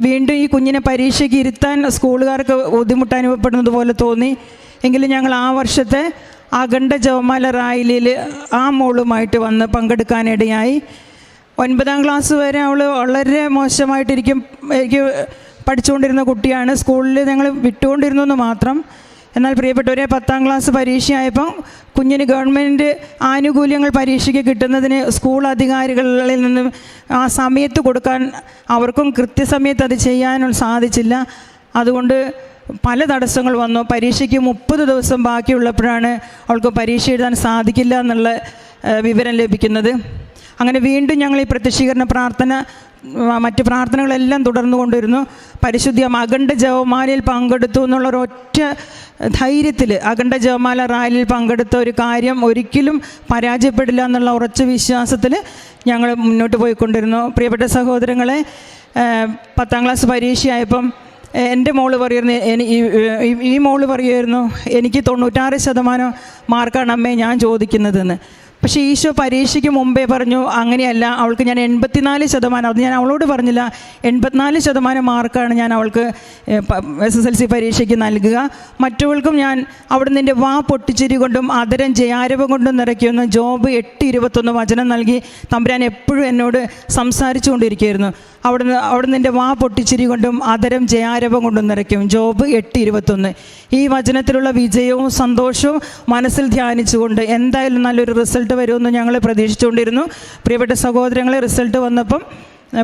വീണ്ടും ഈ കുഞ്ഞിനെ പരീക്ഷയ്ക്ക് ഇരുത്താൻ സ്കൂളുകാർക്ക് ബുദ്ധിമുട്ട് അനുഭവപ്പെടുന്നത് പോലെ തോന്നി. എങ്കിലും ഞങ്ങൾ ആ വർഷത്തെ അഖണ്ഡ ജവമാല റായിലിൽ ആ മോളുമായിട്ട് വന്ന് പങ്കെടുക്കാനിടയായി. ഒൻപതാം ക്ലാസ് വരെ അവൾ വളരെ മോശമായിട്ടിരിക്കും എനിക്ക് പഠിച്ചുകൊണ്ടിരുന്ന കുട്ടിയാണ്. സ്കൂളിൽ ഞങ്ങൾ വിട്ടുകൊണ്ടിരുന്നു എന്ന് മാത്രം. എന്നാൽ പ്രിയപ്പെട്ടവരെ പത്താം ക്ലാസ് പരീക്ഷയായപ്പം കുഞ്ഞിന് ഗവൺമെന്റ് ആനുകൂല്യങ്ങൾ പരീക്ഷയ്ക്ക് കിട്ടുന്നതിന് സ്കൂൾ അധികാരികളിൽ നിന്നും ആ സമയത്ത് കൊടുക്കാൻ അവർക്കും കൃത്യസമയത്ത് അത് ചെയ്യാനും സാധിച്ചില്ല. അതുകൊണ്ട് പല തടസ്സങ്ങൾ വന്നു. പരീക്ഷയ്ക്ക് മുപ്പത് ദിവസം ബാക്കിയുള്ളപ്പോഴാണ് അവൾക്ക് പരീക്ഷ എഴുതാൻ സാധിക്കില്ല എന്നുള്ള വിവരം ലഭിക്കുന്നത്. അങ്ങനെ വീണ്ടും ഞങ്ങൾ ഈ പ്രത്യക്ഷീകരണ പ്രാർത്ഥന മറ്റ് പ്രാർത്ഥനകളെല്ലാം തുടർന്നു കൊണ്ടിരുന്നു. പരിശുദ്ധി അഖണ്ഡ ജവമാലയിൽ പങ്കെടുത്തു എന്നുള്ള ഒരൊറ്റ ധൈര്യത്തിൽ അഖണ്ഡ ജവമാല റാലിയിൽ പങ്കെടുത്ത ഒരു കാര്യം ഒരിക്കലും പരാജയപ്പെടില്ല എന്നുള്ള ഉറച്ച വിശ്വാസത്തിൽ ഞങ്ങൾ മുന്നോട്ട് പോയിക്കൊണ്ടിരുന്നു. പ്രിയപ്പെട്ട സഹോദരങ്ങളെ പത്താം ക്ലാസ് പരീക്ഷയായപ്പം എന്റെ മോൾ പറയുന്നു ഈ മോൾ പറയുമായിരുന്നു എനിക്ക് തൊണ്ണൂറ്റാറ് ശതമാനം മാർക്കാണ് അമ്മേ ഞാൻ ചോദിക്കുന്നതെന്ന്. പക്ഷേ ഈശോ പരീക്ഷയ്ക്ക് മുമ്പേ പറഞ്ഞു അങ്ങനെയല്ല അവൾക്ക് ഞാൻ എൺപത്തിനാല് ശതമാനം അത് ഞാൻ അവളോട് പറഞ്ഞില്ല എൺപത്തിനാല് ശതമാനം മാർക്കാണ് ഞാൻ അവൾക്ക് എസ് എസ് എൽ സി പരീക്ഷയ്ക്ക് നൽകുക. മറ്റവൾക്കും ഞാൻ അവിടെ നിന്റെ വാ പൊട്ടിച്ചിരി കൊണ്ടും അതരം ജയാരവം കൊണ്ടും നിറയ്ക്കുന്ന ജോബ് എട്ട് ഇരുപത്തൊന്ന് വചനം നൽകി തമ്പുരാൻ എപ്പോഴും എന്നോട് സംസാരിച്ചുകൊണ്ടിരിക്കുകയായിരുന്നു. അവിടുന്ന് അവിടുന്ന് എന്റെ വാ പൊട്ടിച്ചിരി കൊണ്ടും അതരം ജയാരവം കൊണ്ടും നിറയ്ക്കും. ജോബ് എട്ട് ഇരുപത്തൊന്ന്. ഈ വചനത്തിലുള്ള വിജയവും സന്തോഷവും മനസ്സിൽ ധ്യാനിച്ചുകൊണ്ട് എന്തായാലും നല്ലൊരു റിസൾട്ട് വരുമെന്ന് ഞങ്ങൾ പ്രതീക്ഷിച്ചുകൊണ്ടിരുന്നു. പ്രിയപ്പെട്ട സഹോദരങ്ങളെ റിസൾട്ട് വന്നപ്പം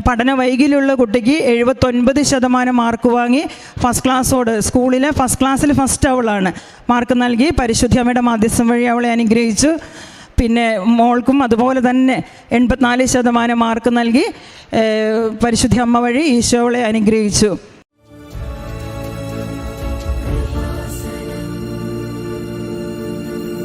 പഠന വൈകിലുള്ള കുട്ടിക്ക് എഴുപത്തൊൻപത് ശതമാനം മാർക്ക് വാങ്ങി ഫസ്റ്റ് ക്ലാസ്സോട് സ്കൂളിലെ ഫസ്റ്റ് ക്ലാസ്സിൽ ഫസ്റ്റ് അവളാണ് മാർക്ക് നൽകി പരിശുദ്ധി അമ്മയുടെ മാധ്യസ്ഥം വഴി അവളെ അനുഗ്രഹിച്ചു. പിന്നെ മോൾക്കും അതുപോലെ തന്നെ എൺപത്തിനാല് ശതമാനം മാർക്ക് നൽകി പരിശുദ്ധ അമ്മ വഴി ഈശോളെ അനുഗ്രഹിച്ചു.